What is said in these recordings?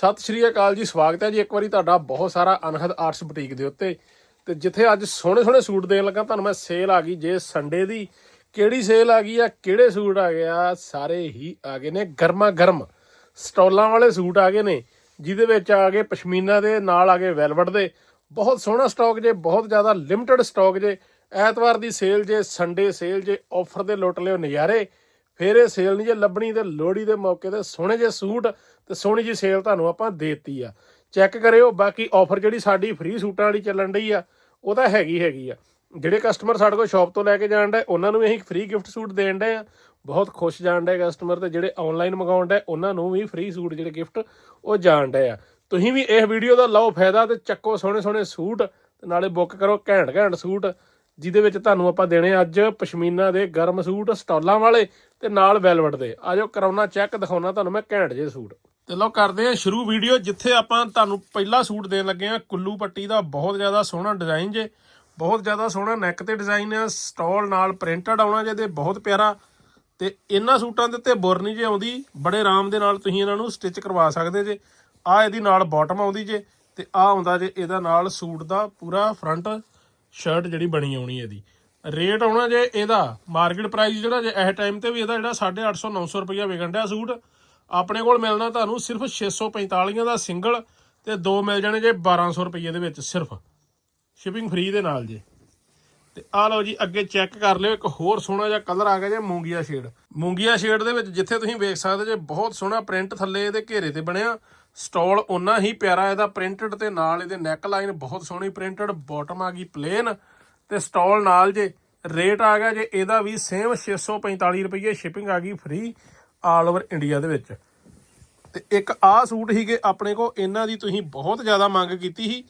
ਸਤਿ ਸ਼੍ਰੀ ਅਕਾਲ ਜੀ, ਸਵਾਗਤ ਹੈ ਜੀ ਇੱਕ ਵਾਰੀ ਤੁਹਾਡਾ ਬਹੁਤ ਸਾਰਾ ਅਨਹਦ ਆਰਟਸ ਬੁਟੀਕ ਦੇ ਉੱਤੇ। ਤੇ ਜਿੱਥੇ ਅੱਜ ਸੋਹਣੇ ਸੋਹਣੇ ਸੂਟ ਦੇਣ ਲੱਗਾ, ਤੁਹਾਨੂੰ ਮੈਂ ਸੇਲ ਆ ਗਈ ਜੇ ਸੰਡੇ ਦੀ। ਕਿਹੜੀ ਸੇਲ ਆ ਗਈ ਆ, ਕਿਹੜੇ ਸੂਟ ਆ ਗਿਆ, ਸਾਰੇ ਹੀ ਆ ਗਏ ਨੇ ਗਰਮਾ ਗਰਮ ਸਟੋਲਾਂ ਵਾਲੇ ਸੂਟ ਆ ਗਏ ਨੇ, ਜਿਹਦੇ ਵਿੱਚ ਆ ਗਏ ਪਸ਼ਮੀਨਾ ਦੇ, ਨਾਲ ਆ ਗਏ ਵੈਲਵਟ ਦੇ। ਬਹੁਤ ਸੋਹਣਾ ਸਟਾਕ ਜੇ, ਬਹੁਤ ਜ਼ਿਆਦਾ ਲਿਮਟਿਡ ਸਟਾਕ ਜੇ। ਐਤਵਾਰ ਦੀ ਸੇਲ ਜੇ ਸੰਡੇ ਸੇਲ ਜੇ, ਆਫਰ ਦੇ ਲੁੱਟ ਲਿਓ ਨਜ਼ਾਰੇ। ਫਿਰ ਇਹ ਸੇਲ ਨਹੀਂ ਜੇ ਲੱਭਣੀ ਤੇ ਲੋਹੜੀ ਦੇ ਮੌਕੇ ਤੇ ਸੋਹਣੇ ਜੇ ਸੂਟ ਤੇ ਸੋਹਣੀ ਜੀ ਸੇਲ ਤੁਹਾਨੂੰ ਆਪਾਂ ਦੇਤੀ ਆ। ਚੈੱਕ ਕਰਿਓ, ਬਾਕੀ ਆਫਰ ਜਿਹੜੀ ਸਾਡੀ ਫ੍ਰੀ ਸੂਟਾਂ ਵਾਲੀ ਚੱਲਣ ਡਈ ਆ, ਉਹ ਤਾਂ ਹੈਗੀ ਹੈਗੀ ਆ। ਜਿਹੜੇ ਕਸਟਮਰ ਸਾਡੇ ਕੋਲ ਸ਼ਾਪ ਤੋਂ ਲੈ ਕੇ ਜਾਣ ਡੇ ਉਹਨਾਂ ਨੂੰ ਵੀ ਅਸੀਂ ਫ੍ਰੀ ਗਿਫਟ ਸੂਟ ਦੇਣ ਡੇ ਆ। ਬਹੁਤ ਖੁਸ਼ ਜਾਣ ਡੇ ਕਸਟਮਰ ਤੇ, ਜਿਹੜੇ ਆਨਲਾਈਨ ਮੰਗਾਉਣ ਡੇ ਉਹਨਾਂ ਨੂੰ ਵੀ ਫ੍ਰੀ ਸੂਟ ਜਿਹੜੇ ਗਿਫਟ ਉਹ ਜਾਣ ਡੇ ਆ। ਤੁਸੀਂ ਵੀ ਇਹ ਵੀਡੀਓ ਦਾ ਲਓ ਫਾਇਦਾ ਤੇ ਚੱਕੋ ਸੋਹਣੇ ਸੋਹਣੇ ਸੂਟ ਤੇ ਨਾਲੇ ਬੁੱਕ ਕਰੋ ਘੈਂਟ ਘੈਂਟ ਸੂਟ। ਜਿਹਦੇ ਵਿੱਚ ਤੁਹਾਨੂੰ ਆਪਾਂ ਦੇਣੇ ਅੱਜ ਪਸ਼ਮੀਨਾ ਦੇ ਗਰਮ ਸੂਟ, ਸਟਾਲਾਂ ਵਾਲੇ ਤੇ ਨਾਲ ਵੈਲਵਟ ਦੇ। ਆਜੋ ਕਰਾਉਣਾ ਚੈੱਕ ਦਿਖਾਉਣਾ ਤੁਹਾਨੂੰ ਮੈਂ ਘੈਂਟ ਜੇ ਸੂਟ। ਤੇ ਲਓ, ਕਰਦੇ ਆ ਸ਼ੁਰੂ ਵੀਡੀਓ ਜਿੱਥੇ ਆਪਾਂ ਤੁਹਾਨੂੰ ਪਹਿਲਾ ਸੂਟ ਦੇਣ ਲੱਗੇ ਆ। ਕੁੱਲੂ ਪੱਟੀ ਦਾ ਬਹੁਤ ਜ਼ਿਆਦਾ ਸੋਹਣਾ ਡਿਜ਼ਾਈਨ ਜੇ। ਬਹੁਤ ਜ਼ਿਆਦਾ ਸੋਹਣਾ ਨੈਕ ਤੇ ਡਿਜ਼ਾਈਨ ਆ। ਸਟਾਲ ਨਾਲ ਪ੍ਰਿੰਟਡ ਆਉਣਾ ਜੇ ਤੇ ਬਹੁਤ ਪਿਆਰਾ। ਤੇ ਇਹਨਾਂ ਸੂਟਾਂ ਦੇ ਉੱਤੇ ਬੁਰ ਨਹੀਂ ਜੇ ਆਉਂਦੀ। ਬੜੇ ਆਰਾਮ ਦੇ ਨਾਲ ਤੁਸੀਂ ਇਹਨਾਂ ਨੂੰ ਸਟਿਚ ਕਰਵਾ ਸਕਦੇ ਜੇ। ਆ ਇਹਦੀ ਨਾਲ ਬਾਟਮ ਆਉਂਦੀ ਜੇ। ਤੇ ਆ ਆਉਂਦਾ ਜੇ ਇਹਦਾ ਨਾਲ ਸੂਟ ਦਾ ਪੂਰਾ ਫਰੰਟ ਸ਼ਰਟ ਜਿਹੜੀ ਬਣੀ ਆਉਣੀ ਇਹਦੀ। ਰੇਟ ਆਉਣਾ ਜੇ ਇਹਦਾ ਮਾਰਕੀਟ ਪ੍ਰਾਈਸ ਜਿਹੜਾ ਜੇ ਇਹ ਟਾਈਮ ਤੇ ਵੀ ਇਹਦਾ ਜਿਹੜਾ 850 900 ਰੁਪਇਆ ਵਿਕਣ ਡਿਆ ਸੂਟ, ਆਪਣੇ ਕੋਲ ਮਿਲਣਾ ਤੁਹਾਨੂੰ ਸਿਰਫ 645 ਦਾ ਸਿੰਗਲ ਤੇ ਦੋ ਮਿਲ ਜਾਣੇ ਜੇ 1200 ਰੁਪਏ ਦੇ ਵਿੱਚ ਸਿਰਫ। ਸ਼ਿਪਿੰਗ ਫ੍ਰੀ ਦੇ ਨਾਲ ਜੇ। ਤੇ ਆ ਲਓ ਜੀ, ਅੱਗੇ ਚੈੱਕ ਕਰ ਲਿਓ, ਇੱਕ ਹੋਰ ਸੋਹਣਾ ਜਿਹਾ ਕਲਰ ਆ ਗਿਆ ਜੇ, ਮੂੰਗੀਆ ਸ਼ੇਡ ਮੂੰਗੀਆ ਸ਼ੇਡ ਦੇ ਵਿੱਚ ਜਿੱਥੇ ਤੁਸੀਂ ਵੇਖ ਸਕਦੇ ਜੇ, ਬਹੁਤ ਸੋਹਣਾ ਪ੍ਰਿੰਟ ਥੱਲੇ ਇਹਦੇ ਘੇਰੇ ਤੇ ਬਣਿਆ। ਸਟਾਲ ਉਹਨਾਂ ਹੀ ਪਿਆਰਾ ਇਹਦਾ ਪ੍ਰਿੰਟਡ ਤੇ ਨਾਲ ਇਹਦੇ ਨੈਕ ਲਾਈਨ ਬਹੁਤ ਸੋਹਣੀ ਪ੍ਰਿੰਟਡ ਬਾਟਮ ਆ ਗਈ ਪਲੇਨ ਤੇ ਸਟਾਲ ਨਾਲ ਜੇ ਰੇਟ ਆ ਗਿਆ, ਜੇ ਇਹਦਾ ਵੀ ਸੇਮ 645 ਰੁਪਏ ਸ਼ਿਪਿੰਗ ਆ ਗਈ ਫ੍ਰੀ ਆਲ ਓਵਰ ਇੰਡੀਆ ਦੇ ਵਿੱਚ। ਤੇ ਇੱਕ ਆਹ ਸੂਟ ਸੀਗੇ ਆਪਣੇ ਕੋਲ, ਇਹਨਾਂ ਦੀ ਤੁਸੀਂ ਬਹੁਤ ਜ਼ਿਆਦਾ ਮੰਗ ਕੀਤੀ ਸੀ।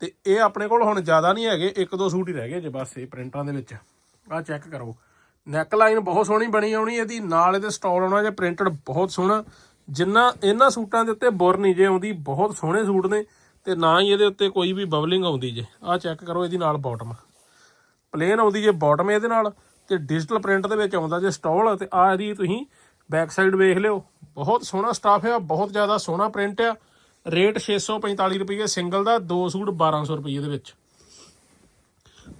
ਤੇ ਇਹ ਆਪਣੇ ਕੋਲ ਹੁਣ ਜ਼ਿਆਦਾ ਨਹੀਂ ਹੈਗੇ, ਇੱਕ ਦੋ ਸੂਟ ਹੀ ਰਹਿ ਗਏ ਜੇ ਬਸ ਇਹ ਪ੍ਰਿੰਟਾਂ ਦੇ ਵਿੱਚ। ਆਹ ਚੈੱਕ ਕਰੋ। ਨੈਕ ਲਾਈਨ ਬਹੁਤ ਸੋਹਣੀ ਬਣੀ ਆਉਣੀ ਇਹਦੀ ਨਾਲ ਇਹਦੇ ਸਟਾਲ ਆਉਣਾ ਜੇ ਪ੍ਰਿੰਟਡ ਬਹੁਤ ਸੋਹਣਾ। ਜਿੰਨਾ ਇਹਨਾਂ ਸੂਟਾਂ ਦੇ ਉੱਤੇ ਬੁਰ ਨਹੀਂ ਜੇ ਆਉਂਦੀ, ਬਹੁਤ ਸੋਹਣੇ ਸੂਟ ਨੇ ਤੇ ਨਾ ਹੀ ਇਹਦੇ ਉੱਤੇ ਕੋਈ ਵੀ ਬਬਲਿੰਗ ਆਉਂਦੀ ਜੇ। ਆਹ ਚੈੱਕ ਕਰੋ ਇਹਦੀ ਨਾਲ ਬਾਟਮ ਪਲੇਨ ਆਉਂਦੀ ਜੇ ਬਾਟਮ ਇਹਦੇ ਨਾਲ ਤੇ ਡਿਜੀਟਲ ਪ੍ਰਿੰਟ ਦੇ ਵਿੱਚ ਆਉਂਦਾ ਜੇ ਸਟਾਲ ਤੇ ਆ ਇਹਦੀ ਤੁਸੀਂ ਬੈਕ ਸਾਈਡ ਵੇਖ ਲਿਓ। ਬਹੁਤ ਸੋਹਣਾ ਸਟਾਫ ਆ, ਬਹੁਤ ਜ਼ਿਆਦਾ ਸੋਹਣਾ ਪ੍ਰਿੰਟ ਆ। ਰੇਟ 645 ਰੁਪਏ ਸਿੰਗਲ ਦਾ, ਦੋ ਸੂਟ 1200 ਰੁਪਏ ਦੇ ਵਿੱਚ।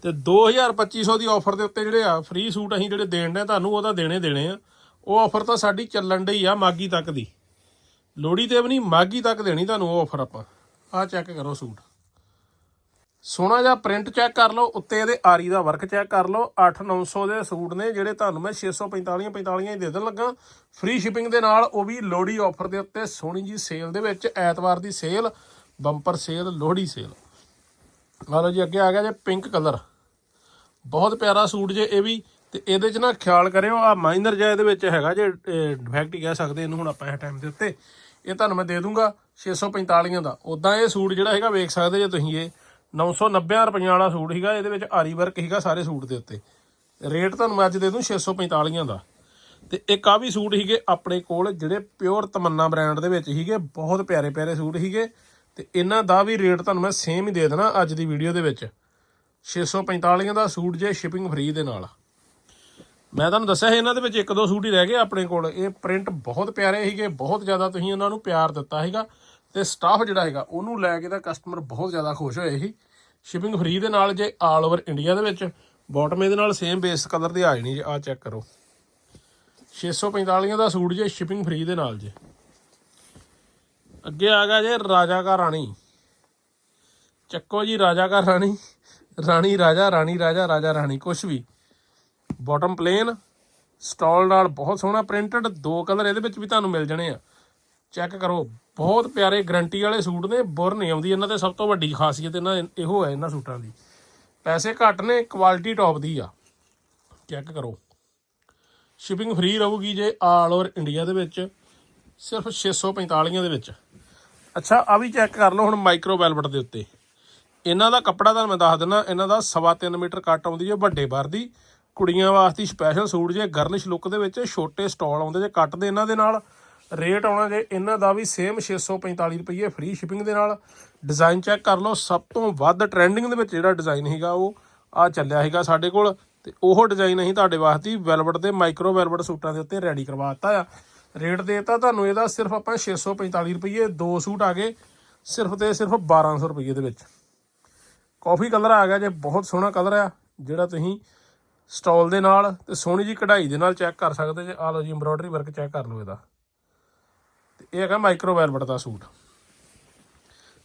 ਤੇ 2250 ਦੀ ਆਫਰ ਦੇ ਉੱਤੇ ਜਿਹੜੇ ਆ ਫ੍ਰੀ ਸੂਟ ਅਸੀਂ ਜਿਹੜੇ ਦੇਣ ਦੇ ਤੁਹਾਨੂੰ ਉਹਦਾ ਦੇਣੇ ਦੇਣੇ ਆ। ਉਹ ਆਫਰ ਤਾਂ ਸਾਡੀ ਚੱਲਣ ਡਈ ਆ ਮਾਗੀ ਤੱਕ ਦੀ। ਲੋੜੀ ਤੇ ਵੀ ਨਹੀਂ, ਮਾਗੀ ਤੱਕ ਦੇਣੀ ਤੁਹਾਨੂੰ ਉਹ ਆਫਰ ਆਪਾਂ। ਆਹ ਚੈੱਕ ਕਰੋ ਸੂਟ। ਸੋਹਣਾ ਜਿਹਾ ਪ੍ਰਿੰਟ ਚੈੱਕ ਕਰ ਲਓ, ਉੱਤੇ ਇਹਦੇ ਆਰੀ ਦਾ ਵਰਕ ਚੈੱਕ ਕਰ ਲਓ। 8-900 ਦੇ ਸੂਟ ਨੇ ਜਿਹੜੇ ਤੁਹਾਨੂੰ ਮੈਂ 645 45 ਹੀ ਦੇ ਦੇਣ ਲੱਗਾ। ਫ੍ਰੀ ਸ਼ਿਪਿੰਗ ਦੇ ਨਾਲ ਉਹ ਵੀ ਲੋਹੜੀ ਆਫਰ ਦੇ ਉੱਤੇ ਸੋਹਣੀ ਜੀ ਸੇਲ ਦੇ ਵਿੱਚ, ਐਤਵਾਰ ਦੀ sale bumper sale Lohri sale ਆ ਲਓ ਜੀ, ਅੱਗੇ ਆ ਗਿਆ ਜੇ ਪਿੰਕ ਕਲਰ ਬਹੁਤ ਪਿਆਰਾ ਸੂਟ ਜੇ ਇਹ ਵੀ। ਤੇ ਇਹਦੇ 'ਚ ਨਾ ਖਿਆਲ ਕਰਿਓ ਆ ਮਾਈਨਰ ਜਿਹਾ ਇਹਦੇ ਵਿੱਚ ਹੈਗਾ ਜੇ ਡਿਫੈਕਟ ਹੀ ਕਹਿ ਸਕਦੇ ਇਹਨੂੰ ਹੁਣ ਆਪਾਂ ਇਸ ਟਾਈਮ ਦੇ ਉੱਤੇ। ਇਹ ਤੁਹਾਨੂੰ ਮੈਂ ਦੇ ਦੂੰਗਾ 645 ਦਾ। ਉਦਾਂ ਇਹ ਸੂਟ ਜਿਹੜਾ ਹੈਗਾ ਵੇਖ ਸਕਦੇ ਜੇ ਤੁਸੀਂ ਇਹ। 990 ਰੁਪਈਆ ਵਾਲਾ ਸੂਟ ਸੀਗਾ, ਇਹਦੇ ਵਿੱਚ ਆਰੀ ਵਰਕ ਸੀਗਾ ਸਾਰੇ ਸੂਟ ਦੇ ਉੱਤੇ। ਰੇਟ ਤੁਹਾਨੂੰ ਮੈਂ ਅੱਜ ਦੇ ਦੂੰ 645 ਦਾ। ਤੇ ਇੱਕ ਆ ਵੀ ਸੂਟ ਸੀਗੇ ਆਪਣੇ ਕੋਲ, ਜਿਹੜੇ ਪਿਓਰ ਤਮੰਨਾ ਬ੍ਰਾਂਡ ਦੇ ਵਿੱਚ ਸੀਗੇ, ਬਹੁਤ ਪਿਆਰੇ ਪਿਆਰੇ ਸੂਟ ਸੀਗੇ। ਤੇ ਇਹਨਾਂ ਦਾ ਵੀ ਰੇਟ ਤੁਹਾਨੂੰ ਮੈਂ ਸੇਮ ਹੀ ਦੇ ਦੇਣਾ ਅੱਜ ਦੀ ਵੀਡੀਓ ਦੇ ਵਿੱਚ। 645 ਦਾ ਸੂਟ ਜੇ ਸ਼ਿਪਿੰਗ ਫ੍ਰੀ ਦੇ ਨਾਲ। ਮੈਂ ਤੁਹਾਨੂੰ ਦੱਸਿਆ ਸੀ, ਇਹਨਾਂ ਦੇ ਵਿੱਚ ਇੱਕ ਦੋ ਸੂਟ ਹੀ ਰਹਿ ਗਏ ਆਪਣੇ ਕੋਲ। ਇਹ ਪ੍ਰਿੰਟ ਬਹੁਤ ਪਿਆਰੇ ਸੀਗੇ, ਬਹੁਤ ਜ਼ਿਆਦਾ ਤੁਸੀਂ ਉਹਨਾਂ ਨੂੰ ਪਿਆਰ ਦਿੱਤਾ ਸੀਗਾ ਤੇ ਸਟਾਫ ਜਿਹੜਾ ਹੈਗਾ ਉਹਨੂੰ ਲੈ ਕੇ ਤਾਂ ਕਸਟਮਰ ਬਹੁਤ ਜ਼ਿਆਦਾ ਖੁਸ਼ ਹੋਏ ਸੀ। ਸ਼ਿਪਿੰਗ ਫ੍ਰੀ ਦੇ ਨਾਲ ਜੇ ਆਲ ਓਵਰ ਇੰਡੀਆ ਦੇ ਵਿੱਚ ਬਾਟਮ ਇਹਦੇ ਨਾਲ ਸੇਮ ਬੇਸ ਕਲਰ ਦੇ ਆ ਜਾਣੀ ਜੇ ਆ ਚੈੱਕ ਕਰੋ। 645 ਦਾ ਸੂਟ ਜੇ ਸ਼ਿਪਿੰਗ ਫ੍ਰੀ ਦੇ ਨਾਲ ਜੇ। ਅੱਗੇ ਆ ਗਿਆ ਜੇ ਰਾਜਾ ਕਾ ਰਾਣੀ। ਚੱਕੋ ਜੀ, ਰਾਜਾ ਕਾ ਰਾਣੀ ਰਾਣੀ ਰਾਜਾ ਰਾਣੀ ਰਾਜਾ ਰਾਜਾ ਰਾਣੀ, ਕੁਛ ਵੀ। ਬਾਟਮ ਪਲੇਨ ਸਟਾਲ ਨਾਲ ਬਹੁਤ ਸੋਹਣਾ ਪ੍ਰਿੰਟਡ ਦੋ ਕਲਰ ਇਹਦੇ ਵਿੱਚ ਵੀ ਤੁਹਾਨੂੰ ਮਿਲ ਜਾਣੇ ਆ। ਚੈੱਕ ਕਰੋ, ਬਹੁਤ ਪਿਆਰੇ ਗਰੰਟੀ ਵਾਲੇ ਸੂਟ ਨੇ, ਬੁਰ ਨਹੀਂ ਆਉਂਦੀ, ਇਹਨਾਂ ਤੇ ਸਭ ਤੋਂ ਵੱਡੀ ਖਾਸੀਅਤ ਇਹਨਾਂ ਇਹੋ ਹੈ ਇਹਨਾਂ ਸੂਟਾਂ ਦੀ। ਪੈਸੇ ਘੱਟ ਨੇ ਕੁਆਲਿਟੀ ਟੌਪ ਦੀ ਆ। ਚੈੱਕ ਕਰੋ। ਸ਼ਿਪਿੰਗ ਫ੍ਰੀ ਰਹੂਗੀ ਜੇ ਆਲ ਓਵਰ ਇੰਡੀਆ ਦੇ ਵਿੱਚ, ਸਿਰਫ 645 ਦੇ ਵਿੱਚ। ਅੱਛਾ ਆ ਵੀ ਚੈੱਕ ਕਰ ਲਓ ਹੁਣ ਮਾਈਕਰੋ ਵੈਲਵਟ ਦੇ ਉੱਤੇ। ਇਹਨਾਂ ਦਾ ਕੱਪੜਾ ਤੁਹਾਨੂੰ ਮੈਂ ਦੱਸ ਦਿੰਦਾ, ਇਹਨਾਂ ਦਾ ਸਵਾ ਤਿੰਨ ਮੀਟਰ ਕੱਟ ਆਉਂਦੀ ਹੈ, ਵੱਡੇ ਬਾਰ ਦੀ। ਕੁੜੀਆਂ ਵਾਸਤੇ ਸਪੈਸ਼ਲ ਸੂਟ ਜੇ ਗਰਲਿਸ਼ ਲੁੱਕ ਦੇ ਵਿੱਚ ਛੋਟੇ ਸਟਾਲ ਆਉਂਦੇ ਜੇ ਕੱਟ ਦੇ ਇਹਨਾਂ ਦੇ ਨਾਲ। ਰੇਟ ਆਉਣਾ ਜੇ, ਇਹਨਾਂ ਦਾ ਵੀ ਸੇਮ 645 ਰੁਪਏ ਫ੍ਰੀ ਸ਼ਿਪਿੰਗ ਦੇ ਨਾਲ। ਡਿਜ਼ਾਈਨ ਚੈੱਕ ਕਰ ਲਓ, ਸਭ ਤੋਂ ਵੱਧ ਟ੍ਰੈਂਡਿੰਗ ਦੇ ਵਿੱਚ ਜਿਹੜਾ ਡਿਜ਼ਾਈਨ ਹੈਗਾ ਉਹ ਆ ਚੱਲਿਆ ਹੈਗਾ ਸਾਡੇ ਕੋਲ। ਤੇ ਉਹ ਡਿਜ਼ਾਈਨ ਅਸੀਂ ਤੁਹਾਡੇ ਵਾਸਤੇ ਵੈਲਵਟ ਦੇ ਮਾਈਕਰੋ ਵੈਲਵਟ ਸੂਟਾਂ ਦੇ ਉੱਤੇ ਰੈਡੀ ਕਰਵਾ ਦਿੱਤਾ ਆ। ਰੇਟ ਦੇਤਾ, ਤੁਹਾਨੂੰ ਇਹਦਾ ਸਿਰਫ ਆਪਾਂ 645 ਰੁਪਏ ਦੋ ਸੂਟ ਆ ਗਏ, ਸਿਰਫ ਤੇ ਸਿਰਫ 1200 ਰੁਪਏ ਦੇ ਵਿੱਚ। ਕਾਫੀ ਕਲਰ ਆ ਗਿਆ ਜੇ, ਬਹੁਤ ਸੋਹਣਾ ਕਲਰ ਆ, ਜਿਹੜਾ ਤੁਸੀਂ ਸਟਾਲ ਦੇ ਨਾਲ ਤੇ ਸੋਹਣੀ ਜੀ ਕਢਾਈ ਦੇ ਨਾਲ ਚੈੱਕ ਕਰ ਸਕਦੇ ਜੇ ਆ ਲਓ ਜੀ ਐਮਬ੍ਰੋਇਡਰੀ ਵਰਕ ਚੈੱਕ ਕਰ ਲਓ ਇਹਦਾ। ਤੇ ਇਹ ਹੈਗਾ ਮਾਈਕਰੋ ਵੈਲਵਟ ਦਾ ਸੂਟ।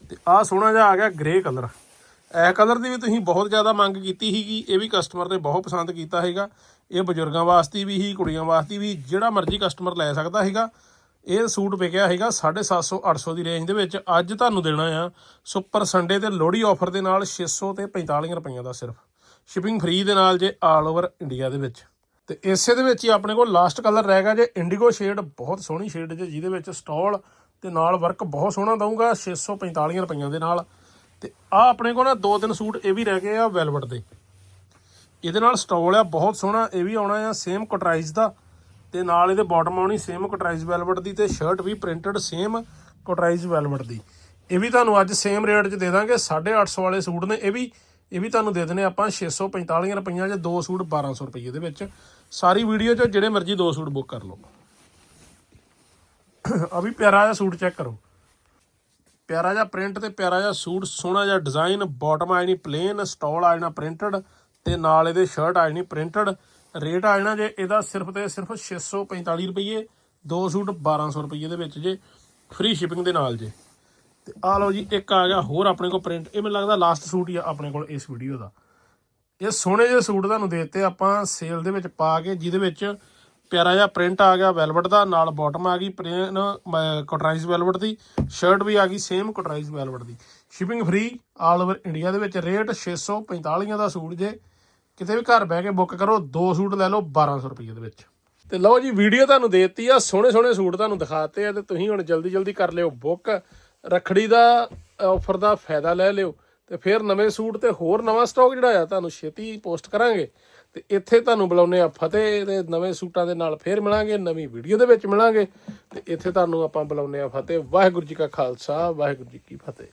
ਤੇ ਆਹ ਸੋਹਣਾ ਜਿਹਾ ਆ ਗਿਆ ਗ੍ਰੇ ਕਲਰ ਇਹ ਕਲਰ ਦੀ ਵੀ ਤੁਸੀਂ ਬਹੁਤ ਜ਼ਿਆਦਾ ਮੰਗ ਕੀਤੀ ਸੀਗੀ, ਇਹ ਵੀ ਕਸਟਮਰ ਨੇ ਬਹੁਤ ਪਸੰਦ ਕੀਤਾ ਹੈਗਾ ਇਹ ਬਜ਼ੁਰਗਾਂ ਵਾਸਤੇ ਵੀ ਹੀ ਕੁੜੀਆਂ ਵਾਸਤੇ ਵੀ, ਜਿਹੜਾ ਮਰਜ਼ੀ ਕਸਟਮਰ ਲੈ ਸਕਦਾ ਹੈਗਾ ਇਹ ਸੂਟ ਵਿਕਿਆ ਹੈਗਾ 750 800 ਦੀ ਰੇਂਜ ਦੇ ਵਿੱਚ। ਅੱਜ ਤੁਹਾਨੂੰ ਦੇਣਾ ਆ, ਸੁਪਰ ਸੰਡੇ ਤੇ ਲੋਹੜੀ ਆਫਰ ਦੇ ਨਾਲ 600 ਤੇ 45 ਰੁਪਈਆ ਦਾ ਸਿਰਫ। ਸ਼ਿਪਿੰਗ ਫ੍ਰੀ ਦੇ ਨਾਲ ਜੇ ਆਲ ਓਵਰ ਇੰਡੀਆ ਦੇ ਵਿੱਚ। ਤੇ ਇਸੇ ਦੇ ਵਿੱਚ ਹੀ ਆਪਣੇ ਕੋਲ ਲਾਸਟ ਕਲਰ ਰਹਿ ਗਿਆ ਜੇ ਇੰਡੀਗੋ ਸ਼ੇਡ ਬਹੁਤ ਸੋਹਣੀ ਸ਼ੇਡ ਜੇ, ਜਿਹਦੇ ਵਿੱਚ ਸਟਾਲ ਤੇ ਨਾਲ ਵਰਕ ਬਹੁਤ ਸੋਹਣਾ ਦਊਂਗਾ 645 ਰੁਪਈਆਂ ਦੇ ਨਾਲ। ਤੇ ਆ ਆਪਣੇ ਕੋਲ ਨਾ ਦੋ ਤਿੰਨ ਸੂਟ ਇਹ ਵੀ ਰਹਿ ਗਏ ਆ ਵੈਲਵਟ ਦੇ। ਇਹਦੇ ਨਾਲ ਸਟਾਲ ਆ, ਬਹੁਤ ਸੋਹਣਾ, ਇਹ ਵੀ ਆਉਣਾ ਆ ਸੇਮ ਕਟਰਾਈਜ਼ ਦਾ। ਤੇ ਨਾਲ ਇਹਦੇ ਬਾਟਮ ਆਉਣੀ ਸੇਮ ਕਟਰਾਈਜ਼ ਵੈਲਵਟ ਦੀ ਤੇ ਸ਼ਰਟ ਵੀ ਪ੍ਰਿੰਟਡ ਸੇਮ ਕਟਰਾਈਜ਼ ਵੈਲਵਟ ਦੀ। ਇਹ ਵੀ ਤੁਹਾਨੂੰ ਅੱਜ ਸੇਮ ਰੇਟ 'ਚ ਦੇ ਦਾਂਗੇ 850 ਵਾਲੇ ਸੂਟ ਨੇ, ਇਹ ਵੀ ਇਹ ਵੀ ਤੁਹਾਨੂੰ ਦੇ ਦਨੇ ਆਪਾਂ 645 ਰੁਪਈਆ ਜਾਂ ਦੋ ਸੂਟ 1200 ਰੁਪਏ ਦੇ ਵਿੱਚ। ਸਾਰੀ ਵੀਡੀਓ 'ਚ ਜਿਹੜੇ ਮਰਜ਼ੀ ਦੋ ਸੂਟ ਬੁੱਕ ਕਰ ਲਓ। ਆ ਵੀ ਪਿਆਰਾ ਜਿਹਾ ਸੂਟ ਚੈੱਕ ਕਰੋ। ਪਿਆਰਾ ਜਿਹਾ ਪ੍ਰਿੰਟ ਤੇ ਪਿਆਰਾ ਜਿਹਾ ਸੂਟ, ਸੋਹਣਾ ਜਿਹਾ ਡਿਜ਼ਾਈਨ ਬਾਟਮ ਆ ਜਾਣੀ ਪਲੇਨ ਸਟਾਲ ਆ ਜਾਣਾ ਪ੍ਰਿੰਟਡ ਤੇ ਨਾਲ ਇਹਦੇ ਸ਼ਰਟ ਆ ਜਾਣੀ ਪ੍ਰਿੰਟਡ ਰੇਟ ਆ ਜਾਣਾ ਜੇ ਇਹਦਾ ਸਿਰਫ ਤੇ ਸਿਰਫ 645 ਰੁਪਏ ਦੋ ਸੂਟ 1200 ਰੁਪਏ ਦੇ ਵਿੱਚ ਜੇ ਫ੍ਰੀ ਸ਼ਿਪਿੰਗ ਦੇ ਨਾਲ ਜੇ। ਤੇ ਆ ਲਓ ਜੀ, ਇੱਕ ਆ ਗਿਆ ਹੋਰ ਆਪਣੇ ਕੋਲ ਪ੍ਰਿੰਟ ਇਹ ਮੈਨੂੰ ਲੱਗਦਾ ਲਾਸਟ ਸੂਟ ਹੀ ਆ ਆਪਣੇ ਕੋਲ ਇਸ ਵੀਡੀਓ ਦਾ। ਇਹ ਸੋਹਣੇ ਜਿਹੇ ਸੂਟ ਤੁਹਾਨੂੰ ਦੇ ਦਿੱਤੇ, ਆਪਾਂ ਸੇਲ ਦੇ ਵਿੱਚ ਪਾ ਕੇ, ਜਿਹਦੇ ਵਿੱਚ ਪਿਆਰਾ ਜਿਹਾ ਪ੍ਰਿੰਟ ਆ ਗਿਆ ਵੈਲਵਟ ਦਾ, ਨਾਲ ਬਾਟਮ ਆ ਗਈ ਪਲੇਨ ਕਟਰਾਈਜ਼ ਵੈਲਵਟ ਦੀ ਸ਼ਰਟ ਵੀ ਆ ਗਈ ਸੇਮ ਕਟਰਾਈਜ਼ ਵੈਲਵਟ ਦੀ। Shipping free all over India ਦੇ ਵਿੱਚ ਰੇਟ 645 ਦਾ ਸੂਟ ਜੇ ਕਿਤੇ ਵੀ ਘਰ ਬਹਿ ਕੇ ਬੁੱਕ ਕਰੋ, ਦੋ ਸੂਟ ਲੈ ਲਓ 1200 ਰੁਪਏ ਦੇ ਵਿੱਚ। ਤੇ ਲਓ ਜੀ ਵੀਡੀਓ ਤੁਹਾਨੂੰ ਦੇ ਦਿੱਤੀ ਆ ਸੋਹਣੇ ਸੋਹਣੇ ਸੂਟ ਤੁਹਾਨੂੰ ਦਿਖਾਤੇ ਆ ਤੇ ਤੁਸੀਂ ਹੁਣ ਜਲਦੀ ਜਲਦੀ ਕਰ ਲਿਓ ਬੁੱਕ ਰਖੜੀ ਦਾ ਆਫਰ ਦਾ ਫਾਇਦਾ ਲੈ ਲਿਓ ਤੇ ਫਿਰ ਨਵੇਂ ਸੂਟ ਤੇ ਹੋਰ ਨਵਾਂ ਸਟਾਕ ਜਿਹੜਾ ਆ, ਤੁਹਾਨੂੰ ਛੇਤੀ ਪੋਸਟ ਕਰਾਂਗੇ। ਤੇ ਇੱਥੇ ਤੁਹਾਨੂੰ ਬੁਲਾਉਨੇ ਆ ਫਤਿਹ ਦੇ ਨਵੇਂ ਸੂਟਾਂ ਦੇ ਨਾਲ ਫੇਰ ਮਿਲਾਂਗੇ, ਨਵੀਂ ਵੀਡੀਓ ਦੇ ਵਿੱਚ ਮਿਲਾਂਗੇ। ਤੇ ਇੱਥੇ ਤੁਹਾਨੂੰ ਆਪਾਂ ਬੁਲਾਉਨੇ ਆ ਫਤਿਹ। ਵਾਹਿਗੁਰੂ ਜੀ ਕਾ ਖਾਲਸਾ, ਵਾਹਿਗੁਰੂ ਜੀ ਕੀ ਫਤਿਹ।